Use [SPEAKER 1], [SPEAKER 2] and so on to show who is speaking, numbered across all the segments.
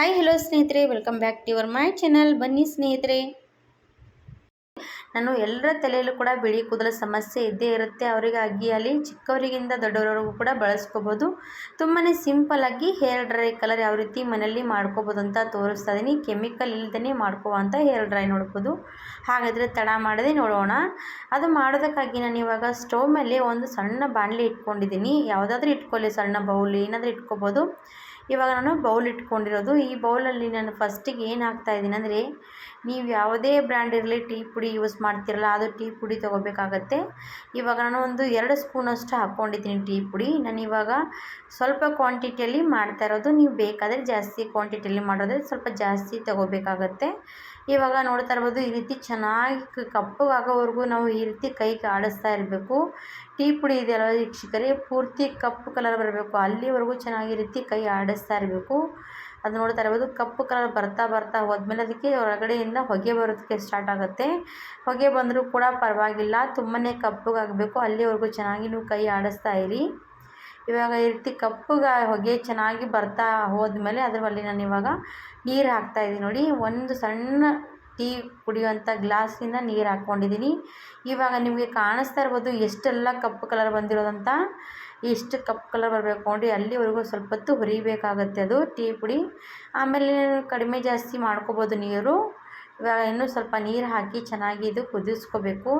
[SPEAKER 1] Hi hello ಸ್ನೇಹಿತರೆ welcome back to your my channel ಬನ್ನಿ ಸ್ನೇಹಿತರೆ. ನಾನು ಎಲ್ಲರ ತಲೆಯಲ್ಲೂ ಕೂಡ ಬಿಳಿ ಕೂದಲ ಸಮಸ್ಯೆ ಇದ್ದೇ ಇರುತ್ತೆ. ಅವರಿಗಾಗಿ ಅಲ್ಲಿ ಚಿಕ್ಕವರಿಗಿಂತ ದೊಡ್ಡವರವರೆಗೂ ಕೂಡ ಬಳಸ್ಕೋಬೋದು. ತುಂಬಾ ಸಿಂಪಲ್ಲಾಗಿ ಹೇರ್ ಡ್ರೈ ಕಲರ್ ಯಾವ ರೀತಿ ಮನೆಯಲ್ಲಿ ಮಾಡ್ಕೋಬೋದು ಅಂತ ತೋರಿಸ್ತಾ ಇದ್ದೀನಿ ಕೆಮಿಕಲ್ ಇಲ್ಲದೇ ಮಾಡ್ಕೋವಂಥ ಹೇರ್ ಡ್ರೈ ನೋಡ್ಬೋದು. ಹಾಗಾದರೆ ತಡ ಮಾಡದೆ ನೋಡೋಣ. ಅದು ಮಾಡೋದಕ್ಕಾಗಿ ನಾನು ಇವಾಗ ಸ್ಟವ್ ಮೇಲೆ ಒಂದು ಸಣ್ಣ ಬಾಣಲಿ ಇಟ್ಕೊಂಡಿದ್ದೀನಿ. ಯಾವುದಾದ್ರೂ ಇಟ್ಕೊಳ್ಳಿ ಸಣ್ಣ ಬೌಲ್ ಏನಾದರೂ ಇಟ್ಕೋಬೋದು. ಇವಾಗ ನಾನು ಬೌಲ್ ಇಟ್ಕೊಂಡಿರೋದು. ಈ ಬೌಲಲ್ಲಿ ನಾನು ಫಸ್ಟಿಗೆ ಏನು ಹಾಕ್ತಾಯಿದ್ದೀನಿ ಅಂದರೆ, ನೀವು ಯಾವುದೇ ಬ್ರ್ಯಾಂಡ್ ಇರಲಿ, ಟೀ ಪುಡಿ ಯೂಸ್ ಮಾಡ್ತಿರಲ್ಲ, ಅದು ಟೀ ಪುಡಿ ತೊಗೋಬೇಕಾಗತ್ತೆ. ಇವಾಗ ನಾನು ಒಂದು ಎರಡು ಸ್ಪೂನಷ್ಟು ಹಾಕ್ಕೊಂಡಿದ್ದೀನಿ ಟೀ ಪುಡಿ. ನಾನು ಇವಾಗ ಸ್ವಲ್ಪ ಕ್ವಾಂಟಿಟಿಯಲ್ಲಿ ಮಾಡ್ತಾ ಇರೋದು. ನೀವು ಬೇಕಾದರೆ ಜಾಸ್ತಿ ಕ್ವಾಂಟಿಟಿಯಲ್ಲಿ ಮಾಡೋದ್ರೆ ಸ್ವಲ್ಪ ಜಾಸ್ತಿ ತೊಗೋಬೇಕಾಗತ್ತೆ. ಇವಾಗ ನೋಡ್ತಾ ಇರ್ಬೋದು, ಈ ರೀತಿ ಚೆನ್ನಾಗಿ ಕಪ್ಪಗಾಗೋವರೆಗೂ ನಾವು ಈ ರೀತಿ ಕೈಗೆ ಆಡಿಸ್ತಾ ಇರಬೇಕು. ಟೀ ಪುಡಿ ಇದೆಯಲ್ಲ ವೀಕ್ಷಕರೇ, ಪೂರ್ತಿ ಕಪ್ಪು ಕಲರ್ ಬರಬೇಕು. ಅಲ್ಲಿವರೆಗೂ ಚೆನ್ನಾಗಿ ರೀತಿ ಕೈ ಆಡಿಸ್ತಾ ಇರಬೇಕು. ಅದು ನೋಡ್ತಾ ಇರ್ಬೋದು, ಕಪ್ಪು ಕಲರ್ ಬರ್ತಾ ಬರ್ತಾ ಹೋದ್ಮೇಲೆ ಅದಕ್ಕೆ ಹೊರಗಡೆಯಿಂದ ಹೊಗೆ ಬರೋದಕ್ಕೆ ಸ್ಟಾರ್ಟ್ ಆಗುತ್ತೆ. ಹೊಗೆ ಬಂದರೂ ಕೂಡ ಪರವಾಗಿಲ್ಲ ತುಂಬಾ ಕಪ್ಪಗಾಗಬೇಕು. ಅಲ್ಲಿವರೆಗೂ ಚೆನ್ನಾಗಿ ನೀವು ಕೈ ಆಡಿಸ್ತಾ ಇರಿ. ಇವಾಗ ಈ ರೀತಿ ಕಪ್ಪುಗ ಹೊಗೆ ಚೆನ್ನಾಗಿ ಬರ್ತಾ ಹೋದ್ಮೇಲೆ ಅದರಲ್ಲಿ ನಾನು ಇವಾಗ ನೀರು ಹಾಕ್ತಾಯಿದ್ದೀನಿ ನೋಡಿ. ಒಂದು ಸಣ್ಣ ಟೀ ಕುಡಿಯುವಂಥ ಗ್ಲಾಸಿಂದ ನೀರು ಹಾಕ್ಕೊಂಡಿದ್ದೀನಿ. ಇವಾಗ ನಿಮಗೆ ಕಾಣಿಸ್ತಾ ಇರ್ಬೋದು ಎಷ್ಟೆಲ್ಲ ಕಪ್ಪು ಕಲರ್ ಬಂದಿರೋದಂತ. ಎಷ್ಟು ಕಪ್ಪು ಕಲರ್ ಬರಬೇಕು ನೋಡಿ. ಅಲ್ಲಿವರೆಗೂ ಸ್ವಲ್ಪ ಹೊತ್ತು ಹುರಿಬೇಕಾಗತ್ತೆ ಅದು ಟೀ ಪುಡಿ. ಆಮೇಲೆ ಕಡಿಮೆ ಜಾಸ್ತಿ ಮಾಡ್ಕೋಬೋದು ನೀರು. ಇವಾಗ ಇನ್ನೂ ಸ್ವಲ್ಪ ನೀರು ಹಾಕಿ ಚೆನ್ನಾಗಿ ಇದು ಕುದಿಸ್ಕೋಬೇಕು.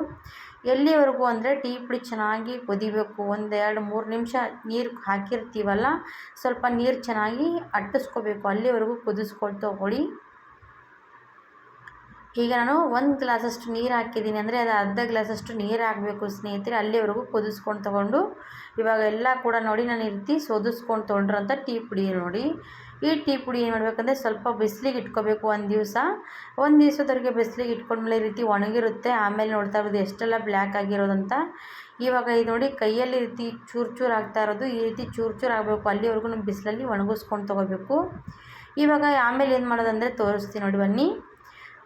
[SPEAKER 1] ಎಲ್ಲಿವರೆಗೂ ಅಂದರೆ ಟೀ ಪುಡಿ ಚೆನ್ನಾಗಿ ಕುದಿಬೇಕು. ಒಂದು ಎರಡು ಮೂರು ನಿಮಿಷ ನೀರು ಹಾಕಿರ್ತೀವಲ್ಲ, ಸ್ವಲ್ಪ ನೀರು ಚೆನ್ನಾಗಿ ಅಟ್ಟಿಸ್ಕೋಬೇಕು. ಅಲ್ಲಿವರೆಗೂ ಕುದಿಸ್ಕೊಳ್ತಾ ಹೋಗಿ ಈಗ ನಾನು ಒಂದು ಗ್ಲಾಸಷ್ಟು ನೀರು ಹಾಕಿದ್ದೀನಿ ಅಂದರೆ ಅದು ಅರ್ಧ ಗ್ಲಾಸಷ್ಟು ನೀರು ಹಾಕಬೇಕು ಸ್ನೇಹಿತರೆ. ಅಲ್ಲಿವರೆಗೂ ಕುದಿಸ್ಕೊಂಡು ತೊಗೊಂಡು ಇವಾಗ ಎಲ್ಲ ಕೂಡ ನೋಡಿ ನಾನು ಈ ರೀತಿ ಸೋದಿಸ್ಕೊಂಡು ತೊಗೊಂಡ್ರಂಥ ಟೀ ಪುಡಿ ನೋಡಿ. ಈ ಟೀ ಪುಡಿ ಏನು ಮಾಡಬೇಕಂದ್ರೆ ಸ್ವಲ್ಪ ಬಿಸಿಲಿಗೆ ಇಟ್ಕೋಬೇಕು ಒಂದು ದಿವಸ. ಒಂದು ದಿವಸದವರೆಗೆ ಬಿಸಿಲಿಗೆ ಇಟ್ಕೊಂಡ್ಮೇಲೆ ಈ ರೀತಿ ಒಣಗಿರುತ್ತೆ. ಆಮೇಲೆ ನೋಡ್ತಾ ಇರೋದು ಎಷ್ಟೆಲ್ಲ ಬ್ಲ್ಯಾಕ್ ಆಗಿರೋದಂತ. ಇವಾಗ ಇದು ನೋಡಿ ಕೈಯಲ್ಲಿ ರೀತಿ ಚೂರು ಚೂರು ಆಗ್ತಾ ಇರೋದು. ಈ ರೀತಿ ಚೂರು ಚೂರು ಆಗಬೇಕು. ಅಲ್ಲಿವರೆಗೂ ನಮ್ಮ ಬಿಸಿಲಲ್ಲಿ ಒಣಗಿಸ್ಕೊಂಡು ತೊಗೋಬೇಕು. ಇವಾಗ ಆಮೇಲೆ ಏನು ಮಾಡೋದಂದರೆ ತೋರಿಸ್ತೀನಿ ನೋಡಿ ಬನ್ನಿ.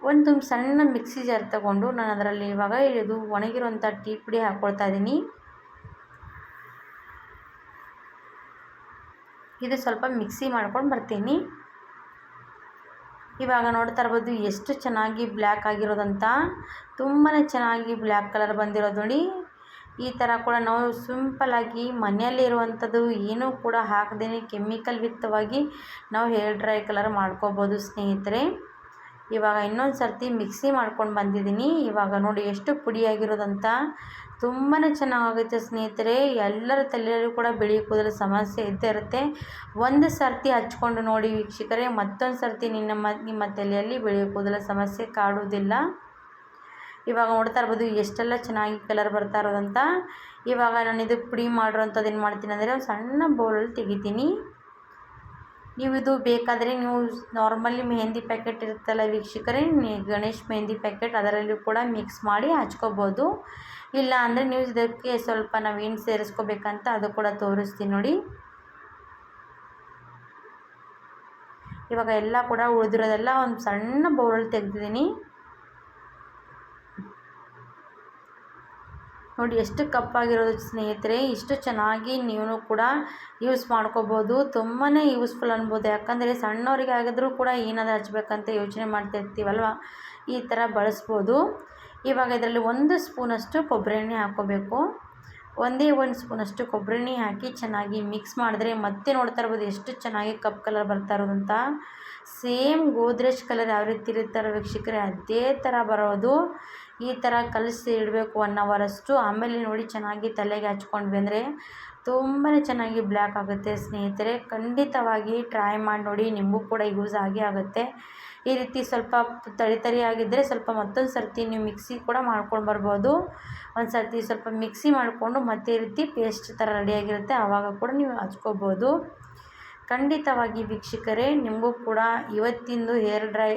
[SPEAKER 1] ಒಂದು ಸಣ್ಣ ಮಿಕ್ಸಿ ಜಾರ್ ತಗೊಂಡು ನಾನು ಅದರಲ್ಲಿ ಇವಾಗ ಇದು ಒಣಗಿರುವಂಥ ಟೀ ಪುಡಿ ಹಾಕ್ಕೊಳ್ತಾ ಇದ್ದೀನಿ ಇದು ಸ್ವಲ್ಪ ಮಿಕ್ಸಿ ಮಾಡ್ಕೊಂಡು ಬರ್ತೀನಿ. ಇವಾಗ ನೋಡ್ತಾ ಇರ್ಬೋದು ಎಷ್ಟು ಚೆನ್ನಾಗಿ ಬ್ಲ್ಯಾಕ್ ಆಗಿರೋದಂತ. ತುಂಬಾ ಚೆನ್ನಾಗಿ ಬ್ಲ್ಯಾಕ್ ಕಲರ್ ಬಂದಿರೋದು ನೋಡಿ ಈ ಥರ ಕೂಡ ನಾವು ಸಿಂಪಲ್ಲಾಗಿ ಮನೆಯಲ್ಲಿರುವಂಥದ್ದು ಏನೂ ಕೂಡ ಹಾಕದೇನೆ ಕೆಮಿಕಲ್ ವಿತ್ತವಾಗಿ ನಾವು ಹೇರ್ ಡ್ರೈ ಕಲರ್ ಮಾಡ್ಕೋಬೋದು ಸ್ನೇಹಿತರೆ. ಇವಾಗ ಇನ್ನೊಂದು ಸರ್ತಿ ಮಿಕ್ಸಿ ಮಾಡ್ಕೊಂಡು ಬಂದಿದ್ದೀನಿ. ಇವಾಗ ನೋಡಿ ಎಷ್ಟು ಪುಡಿಯಾಗಿರೋದಂತ. ತುಂಬಾ ಚೆನ್ನಾಗಾಗುತ್ತೆ ಸ್ನೇಹಿತರೆ. ಎಲ್ಲರ ತಲೆಯಲ್ಲೂ ಕೂಡ ಬಿಳಿ ಕೂದಲು ಸಮಸ್ಯೆ ಇದ್ದೇ ಇರುತ್ತೆ. ಒಂದು ಸರ್ತಿ ಹಚ್ಕೊಂಡು ನೋಡಿ ವೀಕ್ಷಕರೇ, ಮತ್ತೊಂದು ಸರ್ತಿ ನಿನ್ನ ನಿಮ್ಮ ತಲೆಯಲ್ಲಿ ಬಿಳಿ ಕೂದಲ ಸಮಸ್ಯೆ ಕಾಡುವುದಿಲ್ಲ. ಇವಾಗ ನೋಡ್ತಾ ಇರ್ಬೋದು ಎಷ್ಟೆಲ್ಲ ಚೆನ್ನಾಗಿ ಕಲರ್ ಬರ್ತಾ ಇರೋದಂತ. ಇವಾಗ ನಾನು ಇದು ಪುಡಿ ಮಾಡಿರೋಂಥದ್ದು ಏನು ಮಾಡ್ತೀನಿ ಅಂದರೆ ಸಣ್ಣ ಬೌಲಲ್ಲಿ ತೆಗಿತೀನಿ. ನೀವು ಇದು ಬೇಕಾದರೆ ನೀವು ನಾರ್ಮಲಿ ಮೆಹೆಂದಿ ಪ್ಯಾಕೆಟ್ ಇರುತ್ತಲ್ಲ ವೀಕ್ಷಕರೇ ಗಣೇಶ್ ಮೆಹಂದಿ ಪ್ಯಾಕೆಟ್ ಅದರಲ್ಲೂ ಕೂಡ ಮಿಕ್ಸ್ ಮಾಡಿ ಹಚ್ಕೋಬೋದು. ಇಲ್ಲ ಅಂದರೆ ನೀವು ಇದಕ್ಕೆ ಸ್ವಲ್ಪ ನಾವೇನು ಸೇರಿಸ್ಕೋಬೇಕಂತ ಅದು ಕೂಡ ತೋರಿಸ್ತೀನಿ ನೋಡಿ. ಇವಾಗ ಎಲ್ಲ ಕೂಡ ಉಳಿದಿರೋದೆಲ್ಲ ಒಂದು ಸಣ್ಣ ಬೌಲಲ್ಲಿ ತೆಗೆದಿದ್ದೀನಿ. ನೋಡಿ, ಎಷ್ಟು ಕಪ್ಪಾಗಿರೋದು ಸ್ನೇಹಿತರೆ, ಇಷ್ಟು ಚೆನ್ನಾಗಿ ನೀವು ಕೂಡ ಯೂಸ್ ಮಾಡ್ಕೋಬೋದು. ತುಂಬಾ ಯೂಸ್ಫುಲ್ ಅನ್ಬೋದು. ಯಾಕಂದರೆ ಸಣ್ಣವರಿಗೆ ಆಗಿದ್ರೂ ಕೂಡ ಏನಾದರೂ ಹಚ್ಬೇಕಂತ ಯೋಚನೆ ಮಾಡ್ತಾ ಇರ್ತೀವಲ್ವ? ಈ ಥರ ಬಳಸ್ಬೋದು. ಇವಾಗ ಇದರಲ್ಲಿ ಒಂದು ಸ್ಪೂನಷ್ಟು ಕೊಬ್ಬರಿ ಎಣ್ಣೆ ಹಾಕ್ಕೋಬೇಕು. ಒಂದೇ ಒಂದು ಸ್ಪೂನಷ್ಟು ಕೊಬ್ಬರಿ ಎಣ್ಣೆ ಹಾಕಿ ಚೆನ್ನಾಗಿ ಮಿಕ್ಸ್ ಮಾಡಿದ್ರೆ ಮತ್ತೆ ನೋಡ್ತಾ ಇರ್ಬೋದು ಎಷ್ಟು ಚೆನ್ನಾಗಿ ಕಪ್ ಕಲರ್ ಬರ್ತಾ ಇರೋದಂತ ಸೇಮ್ ಗೋದ್ರೇಜ್ ಕಲರ್ ಯಾವ ರೀತಿ ಇರ್ತಾರೆ ವೀಕ್ಷಕರೇ, ಅದೇ ಥರ ಬರೋದು. ಈ ಥರ ಕಲಸಿ ಇಡಬೇಕು ಒನ್ ಅಷ್ಟು ಆಮೇಲೆ ನೋಡಿ ಚೆನ್ನಾಗಿ ತಲೆಗೆ ಹಚ್ಕೊಂಡ್ವಿ ಅಂದರೆ ತುಂಬಾ ಚೆನ್ನಾಗಿ ಬ್ಲ್ಯಾಕ್ ಆಗುತ್ತೆ ಸ್ನೇಹಿತರೆ. ಖಂಡಿತವಾಗಿ ಟ್ರೈ ಮಾಡಿ ನೋಡಿ ನಿಮಗೂ ಕೂಡ ಯೂಸ್ ಆಗೇ ಆಗುತ್ತೆ. ಈ ರೀತಿ ಸ್ವಲ್ಪ ತರಿ ತರಿಯಾಗಿದ್ದರೆ ಸ್ವಲ್ಪ ಮತ್ತೊಂದು ಸರ್ತಿ ನೀವು ಮಿಕ್ಸಿ ಕೂಡ ಮಾಡ್ಕೊಂಡು ಬರ್ಬೋದು. ಒಂದು ಸರ್ತಿ ಸ್ವಲ್ಪ ಮಿಕ್ಸಿ ಮಾಡಿಕೊಂಡು ಮತ್ತೆ ಈ ರೀತಿ ಪೇಸ್ಟ್ ಥರ ರೆಡಿಯಾಗಿರುತ್ತೆ ಆವಾಗ ಕೂಡ ನೀವು ಹಚ್ಕೋಬೋದು. ಖಂಡಿತವಾಗಿ ವೀಕ್ಷಕರೇ, ನಿಮಗೂ ಕೂಡ ಇವತ್ತಿಂದು ಹೇರ್ ಡ್ರೈ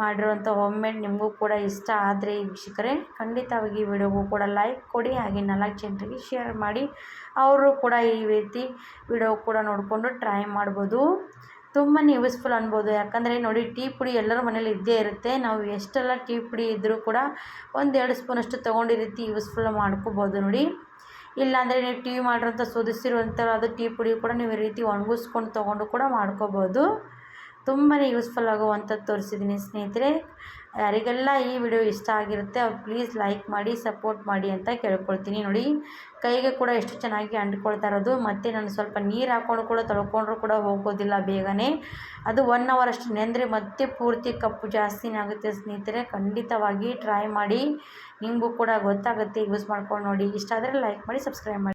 [SPEAKER 1] ಮಾಡಿರುವಂಥ ಹೋಮ್ ಮೇಡ್ ನಿಮಗೂ ಕೂಡ ಇಷ್ಟ ಆದರೆ ವೀಕ್ಷಕರೇ, ಖಂಡಿತವಾಗಿ ಈ ವಿಡಿಯೋಗೂ ಕೂಡ ಲೈಕ್ ಕೊಡಿ, ಹಾಗೆ ನಾಲ್ಕು ಜನರಿಗೆ ಶೇರ್ ಮಾಡಿ. ಅವರು ಕೂಡ ಈ ರೀತಿ ವಿಡಿಯೋ ಕೂಡ ನೋಡಿಕೊಂಡು ಟ್ರೈ ಮಾಡ್ಬೋದು. ತುಂಬಾ ಯೂಸ್ಫುಲ್ ಅನ್ಬೋದು. ಯಾಕಂದರೆ ನೋಡಿ, ಟೀ ಪುಡಿ ಎಲ್ಲರ ಮನೇಲಿ ಇದ್ದೇ ಇರುತ್ತೆ. ನಾವು ಎಷ್ಟೆಲ್ಲ ಟೀ ಪುಡಿ ಇದ್ದರೂ ಕೂಡ ಒಂದೆರಡು ಸ್ಪೂನಷ್ಟು ತೊಗೊಂಡು ರೀತಿ ಯೂಸ್ಫುಲ್ ಮಾಡ್ಕೋಬೋದು ನೋಡಿ. ಇಲ್ಲಾಂದರೆ ನೀವು ಟೀ ಮಾಡಿರೋಂಥ ಸೋದಿಸಿರುವಂಥ ಅದು ಟೀ ಪುಡಿ ಕೂಡ ನೀವು ಈ ರೀತಿ ಒಣಗಿಸ್ಕೊಂಡು ತೊಗೊಂಡು ಕೂಡ ಮಾಡ್ಕೋಬೋದು. ತುಂಬಾ ಯೂಸ್ಫುಲ್ ಆಗುವಂಥದ್ದು ತೋರಿಸಿದ್ದೀನಿ ಸ್ನೇಹಿತರೆ. ಯಾರಿಗೆಲ್ಲ ಈ ವಿಡಿಯೋ ಇಷ್ಟ ಆಗಿರುತ್ತೆ, ಅವ್ರು ಪ್ಲೀಸ್ ಲೈಕ್ ಮಾಡಿ ಸಪೋರ್ಟ್ ಮಾಡಿ ಅಂತ ಕೇಳ್ಕೊಳ್ತೀನಿ ನೋಡಿ. ಕೈಗೆ ಕೂಡ ಎಷ್ಟು ಚೆನ್ನಾಗಿ ಅಂಟ್ಕೊಳ್ತಾ ಇರೋದು. ಮತ್ತು ನಾನು ಸ್ವಲ್ಪ ನೀರು ಹಾಕ್ಕೊಂಡು ಕೂಡ, ತೊಳ್ಕೊಂಡ್ರೂ ಕೂಡ ಹೋಗೋದಿಲ್ಲ ಬೇಗನೆ. ಅದು ಒನ್ ಅವರ್ ಅಷ್ಟು. ನೆಂದರೆ ಮತ್ತೆ ಪೂರ್ತಿ ಕಪ್ಪು ಜಾಸ್ತಿನೇ ಆಗುತ್ತೆ ಸ್ನೇಹಿತರೆ. ಖಂಡಿತವಾಗಿ ಟ್ರೈ ಮಾಡಿ. ನಿಮಗೂ ಕೂಡ ಗೊತ್ತಾಗುತ್ತೆ. ಯೂಸ್ ಮಾಡ್ಕೊಂಡು ನೋಡಿ. ಇಷ್ಟ ಆದರೆ ಲೈಕ್ ಮಾಡಿ ಸಬ್ಸ್ಕ್ರೈಬ್ ಮಾಡಿ.